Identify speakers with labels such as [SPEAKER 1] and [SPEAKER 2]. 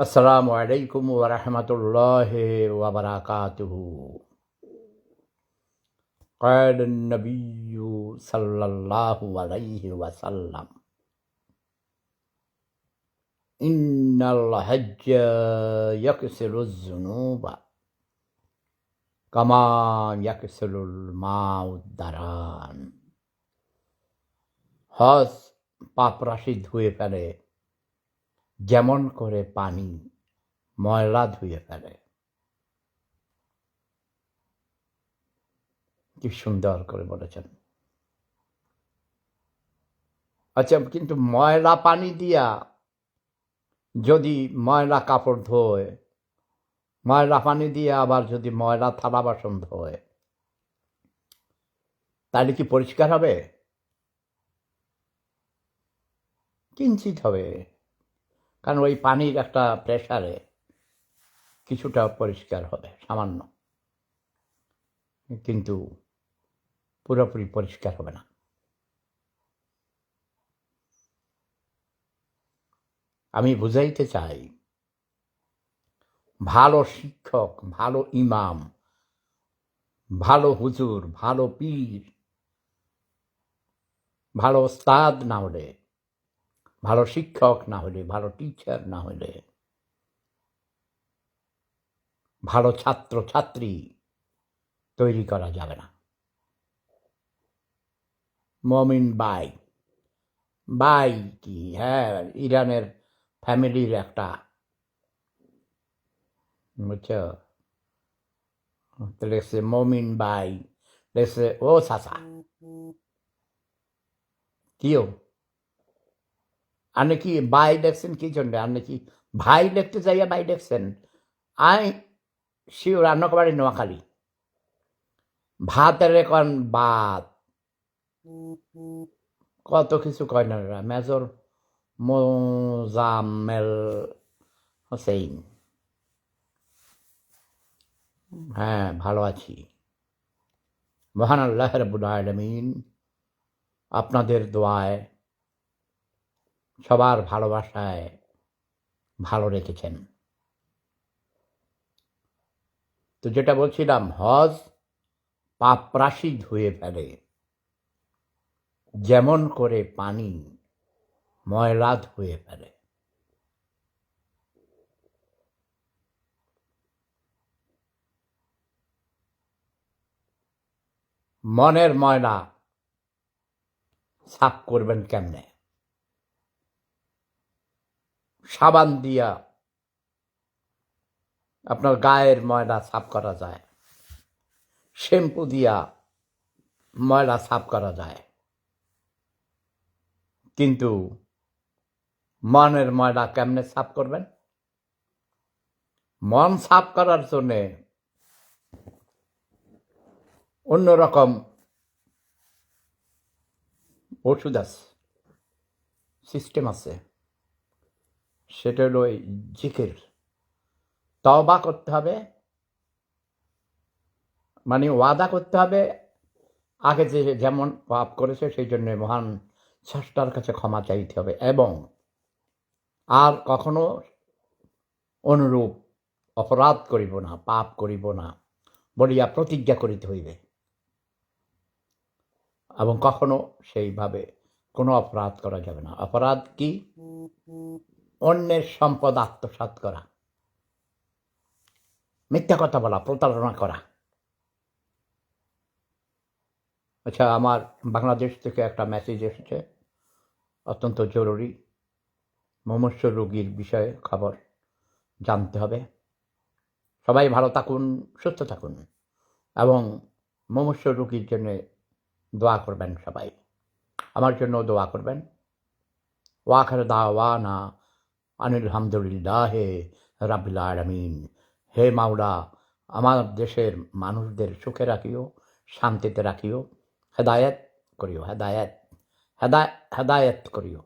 [SPEAKER 1] السلام عليكم ورحمة الله وبركاته قال النبي صلى الله عليه وسلم إن الحج يكسر الذنوب كما يكسر الماء الدران হজ পাপ রাশি ধুয়ে ফেলে যেমন করে পানি ময়লা ধুয়ে ফেলে। কি সুন্দর করে বলেছেন। আচ্ছা কিন্তু ময়লা পানি দিয়া যদি ময়লা কাপড় ধোয়, ময়লা পানি দিয়ে আবার যদি ময়লা থালা বাসন ধোয়, তাহলে কি পরিষ্কার হবে? কিঞ্চিত হবে। কারণ ওই পানির একটা প্রেশারে কিছুটা পরিষ্কার হবে, সামান্য। কিন্তু পুরোপুরি পরিষ্কার হবে না। আমি বুঝাইতে চাই, ভালো শিক্ষক, ভালো ইমাম, ভালো হুজুর, ভালো পীর, ভালো ওস্তাদ না হলে ভালো শিক্ষক না হলে, ভালো টিচার না হলে, ভালো ছাত্র, ছাত্রী তৈরি করা যাবে না। মমিন বাই বাই কি? হ্যাঁ ইরানের ফ্যামিলির একটা, বুঝছ? তো লেখছে মমিন বাই লেখছে ও সাসা, কিও? আপনি কি বাই দেখছেন কি জন্য? আপনি কি ভাই দেখতে যাইয়া বাই দেখছেন আই, শিওর রান্না বাড়ি নোয়াখালী। ভাতের এখন ভাত কত কিছু কয় না মেজর মোজাম্মেল হোসেইন। হ্যাঁ ভালো আছি। মহান আল্লাহ রবুল আলমিন আপনাদের দোয়ায় সবার ভালোবাসায় ভালো রেখেছেন। তো যেটা বলছিলাম, হজ পাপরাশি ধুয়ে ফেলে, যেমন করে পানি ময়লা ধুয়ে ফেলে। মনের ময়লা সাফ করবেন কেমনে? সাবান দিয়া আপনার গায়ের ময়লা সাফ করা যায়। শ্যাম্পু দিয়া ময়লা সাফ করা যায়। কিন্তু মনের ময়লা কেমনে সাফ করবেন? মন সাফ করার জন্যে অন্যরকম ওষুধ আছে, সিস্টেম আছে। সেটা হলো ওই জিকির। তবা করতে হবে। মানে ওয়াদা করতে হবে। আগে যে যেমন পাপ করেছে, সেই জন্য মহান স্রষ্টার কাছে ক্ষমা চাইতে হবে। এবং আর কখনো অনুরূপ অপরাধ করিব না, পাপ করিব না বলিয়া প্রতিজ্ঞা করিতে হইবে। এবং কখনো সেইভাবে কোনো অপরাধ করা যাবে না। অপরাধ কি? অন্যের সম্পদ আত্মসাৎ করা। মিথ্যা কথা বলা, প্রতারণা করা। আচ্ছা আমার বাংলাদেশ থেকে একটা মেসেজ এসেছে, অত্যন্ত জরুরি। মমস্য রোগীর বিষয়ে খবর জানতে হবে। সবাই ভালো থাকুন, সুস্থ থাকুন এবং মমস্য রোগীর জন্য দোয়া করবেন সবাই। আমার জন্য দোয়া করবেন। ওয়াখার দাওয়ানা আনিল হে রাবিল আলমিন। হে মাওলা, আমার দেশের মানুষদের সুখে রাখিও, শান্তিতে রাখিও, হেদায়ত করিও, হেদায়ত হেদায় হেদায়ত করিও।